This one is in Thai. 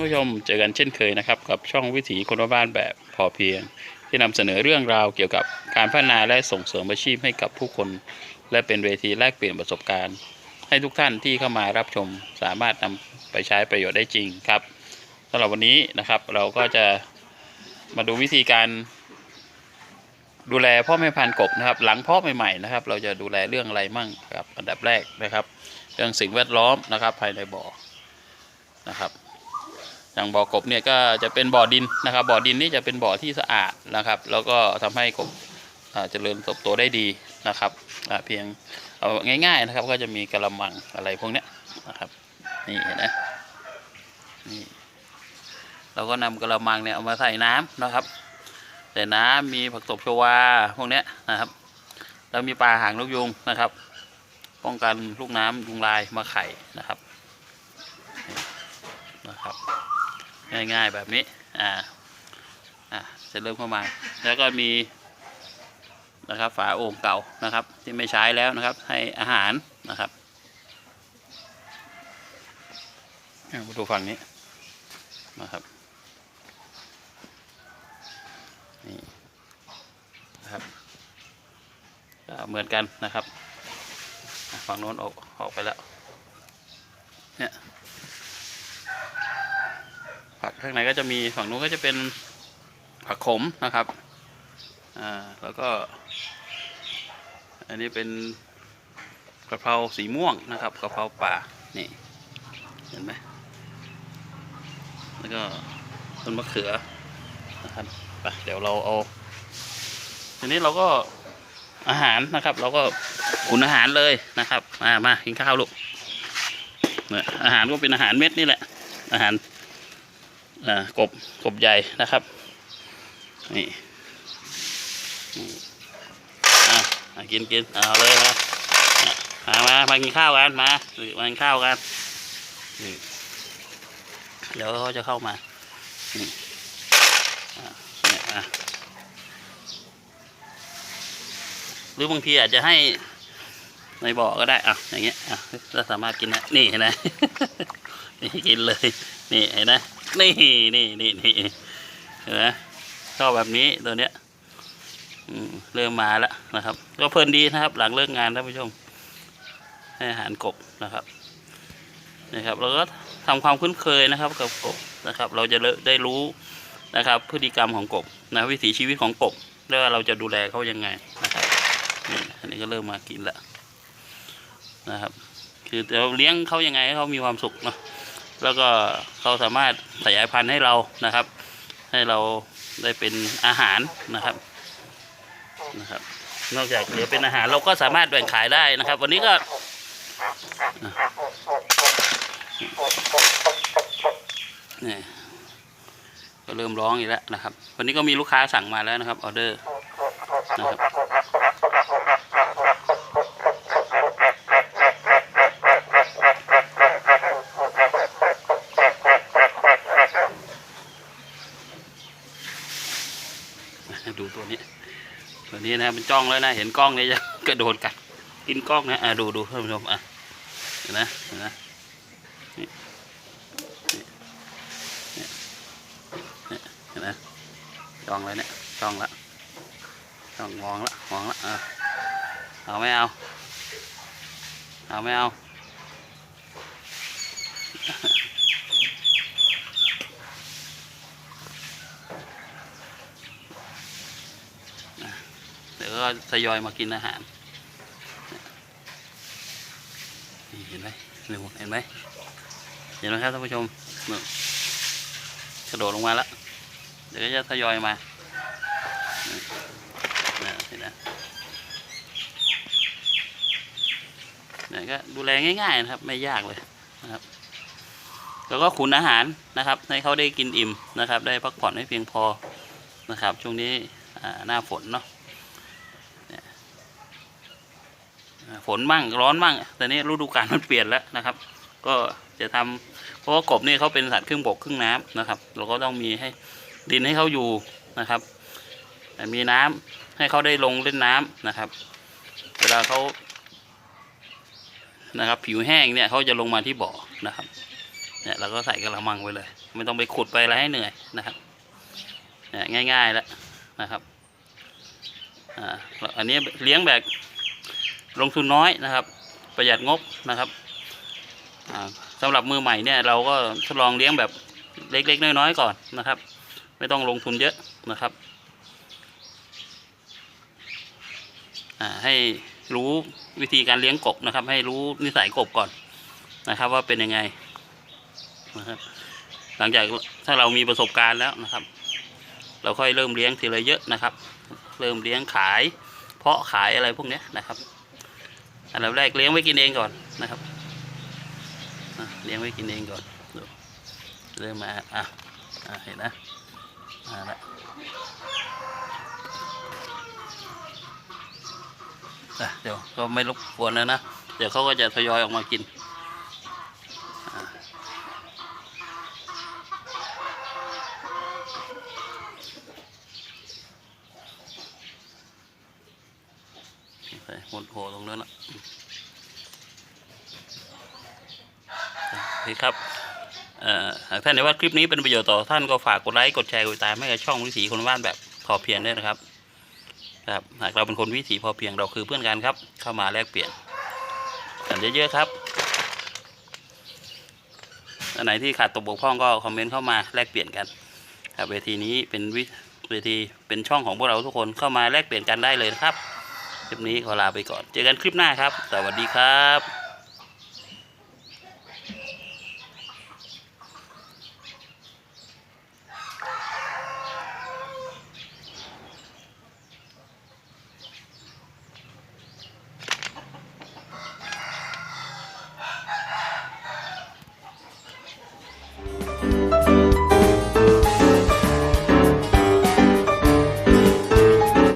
านผู้ชมเจอกันเช่นเคยนะครับ กับช่องวิถีคนบ้านแบบพอเพียง ที่นำเสนอเรื่องราวเกี่ยวกับการพัฒนาและส่งเสริมอาชีพให้กับผู้คน และเป็นเวทีแลกเปลี่ยนประสบการณ์ ให้ทุกท่านที่เข้ามารับชมสามารถนำไปใช้ประโยชน์ได้จริงครับสำหรับวันนี้นะครับเราก็จะมาดูวิธีการ ดูแลพ่อแม่พันธุ์กบนะครับ หลังเพ่อใหม่ๆนะครับ เราจะดูแลเรื่องอะไรมั่งครับ อันดับแรกนะครับ เรื่องสิ่งแวดล้อมนะครับ ภายในบ่อนะครับ อย่างบ่อกบเนี่ยก็จะเป็นบ่อดินนะครับ บ่อดินนี่จะเป็นบ่อที่สะอาดนะครับ แล้วก็ทำให้กบเจริญเติบโตได้ดีนะครับเพียงเอาง่าย ๆนะครับ ก็จะมีกระมังอะไรพวกเนี้ยนะครับ นี่เห็นไหมนี่เราก็นำกระมังเนี่ยเอามาใส่น้ำนะครับใส่น้ำมีผักตบชวาพวกเนี้ยนะครับ แล้วมีปลาหางนกยุงนะครับ ป้องกันลูกน้ำยุงลายมาไข่นะครับ ง่ายๆแบบนี้ อ่า อ่าจะเริ่มเข้ามา แล้วก็มีนะครับฝาโอ่งเก่านะครับ ที่ไม่ใช้แล้วนะครับ ให้อาหารนะครับอ่ามาดูฝั่งนี้นะครับนี่นะครับเหมือนกันนะครับฝั่งโน้นออกออกไปแล้วเนี่ย ข้างในก็จะมีฝั่งนู้นก็จะเป็นผักขมนะครับ อ่า แล้วก็ อันนี้เป็นกะเพราสีม่วงนะครับกะเพราป่า นี่ เห็นไหม แล้วก็ต้นมะเขือนะครับไปเดี๋ยวเราเอา ทีนี้เราก็อาหารนะครับ เราก็ขุนอาหารเลยนะครับ มามากินข้าวลูกเนี่ยอาหารก็เป็นอาหารเม็ดนี่แหละ อาหาร อ่ากบกบใหญ่นะครับนี่อะกินกินเอาเลยมาอะมามามากินข้าวกันมามากินข้าวกันนี่เดี๋ยวเขาจะเข้ามานี่อะหรือบางทีอาจจะให้ในบ่อก็ได้อะอย่างเงี้ยอะเราสามารถกินได้นี่เห็นไหมนี่กินเลย นี่เห็นไหม นี่นี่นี่นี่เห็นไหมชอบแบบนี้ตัวเนี้ยเริ่มมาแล้วนะครับ ก็เพลินดีนะครับ หลังเลิกงานท่านผู้ชม ให้อาหารกบนะครับนะครับเราก็ทำความคุ้นเคยนะครับกับกบนะครับ เราจะได้รู้นะครับ พฤติกรรมของกบนะวิถีชีวิตของกบแล้วเราจะดูแลเขายังไงนะครับนี่อันนี้ก็เริ่มมากินแล้วนะครับ คือเราเลี้ยงเขายังไงให้เขามีความสุขเนาะ แล้วก็เขาสามารถขยายพันธุ์ให้เรานะครับ ให้เราได้เป็นอาหารนะครับนะครับ นอกจากเหลือเป็นอาหารเราก็สามารถแบ่งขายได้นะครับ วันนี้ก็นี่ก็เริ่มร้องอีกแล้วนะครับ วันนี้ก็มีลูกค้าสั่งมาแล้วนะครับออเดอร์นะครับ ดูตัวนี้ ตัวนี้นะเป็นจ้องแล้วนะ เห็นกล้องเนี่ยจะกระโดดกัดกินกล้องนะอะดูดูเพิ่มชมอะเห็นนะเห็นนะนี่นี่นี่นี่เห็นนะจ้องเลยเนี่ยจ้องละจ้องมองละมองละอะเอาไม่เอาเอาไม่เอา ยวก็ทยอยมากินอาหารนี่เห็นไหมหนูเห็นไหมเห็นไหมครับท่านผู้ชมหนูกระโดดลงมาแล้วเดี๋ยวก็จะทยอยมานะเห็นไหมเนี่ยก็ดูแลง่ายๆนะครับ ไม่ยากเลยนะครับ แล้วก็ขุนอาหารนะครับ ให้เขาได้กินอิ่มนะครับ ได้พักผ่อนให้เพียงพอนะครับ ช่วงนี้หน้าฝนเนาะ ฝนมั่งร้อนมั่งแต่นี้ฤดูกาลมันเปลี่ยนแล้วนะครับ ก็จะทำเพราะว่ากบนี่เขาเป็นสัตว์ครึ่งบกครึ่งน้ำนะครับ เราก็ต้องมีให้ดินให้เขาอยู่นะครับแต่มีน้ำให้เขาได้ลงเล่นน้ำนะครับ เวลาเขานะครับ ผิวแห้งเนี่ยเขาจะลงมาที่บ่อนะครับเนี่ยเราก็ใส่กระมังไว้เลย ไม่ต้องไปขุดไปอะไรให้เหนื่อยนะครับเนี่ยง่ายๆแล้วนะครับอ่าอันนี้เลี้ยงแบบ ลงทุนน้อยนะครับ ประหยัดงบนะครับอ่าสำหรับมือใหม่เนี่ยเราก็ทดลองเลี้ยงแบบเล็กๆน้อยๆก่อนนะครับ ไม่ต้องลงทุนเยอะนะครับให้รู้วิธีการเลี้ยงกบนะครับ ให้รู้นิสัยกบก่อนนะครับ ว่าเป็นยังไงนะครับ หลังจากถ้าเรามีประสบการณ์แล้วนะครับ เราค่อยเริ่มเลี้ยงทีละเยอะนะครับ เริ่มเลี้ยงขาย เพาะขายอะไรพวกเนี้ยนะครับ อันดับแรกเลี้ยงไว้กินเองก่อนนะครับเลี้ยงไว้กินเองก่อนดูเริ่มมาอะอะเห็นนะมาละอะเดี๋ยวก็ไม่รบกวนแล้วนะ เดี๋ยวเขาก็จะทยอยออกมากิน หมดหัวตรงนั้นละโอเคครับหากท่านได้ว่าคลิปนี้เป็นประโยชน์ต่อท่านก็ฝากกดไลค์กดแชร์กดติดตามให้กับช่องวิถีคนบ้านแบบพอเพียงด้วยนะครับครับหากเราเป็นคนวิถีพอเพียงเราคือเพื่อนกันครับ เข้ามาแลกเปลี่ยนกันเยอะๆครับอันไหนที่ขาดตกบกพร่องก็คอมเมนต์เข้ามาแลกเปลี่ยนกันครับเวทีนี้เป็นวิเวทีเป็นช่องของพวกเราทุกคนเข้ามาแลกเปลี่ยนกันได้เลยนะครับ คลิปนี้ขอลาไปก่อน เจอกันคลิปหน้าครับ สวัสดีครับ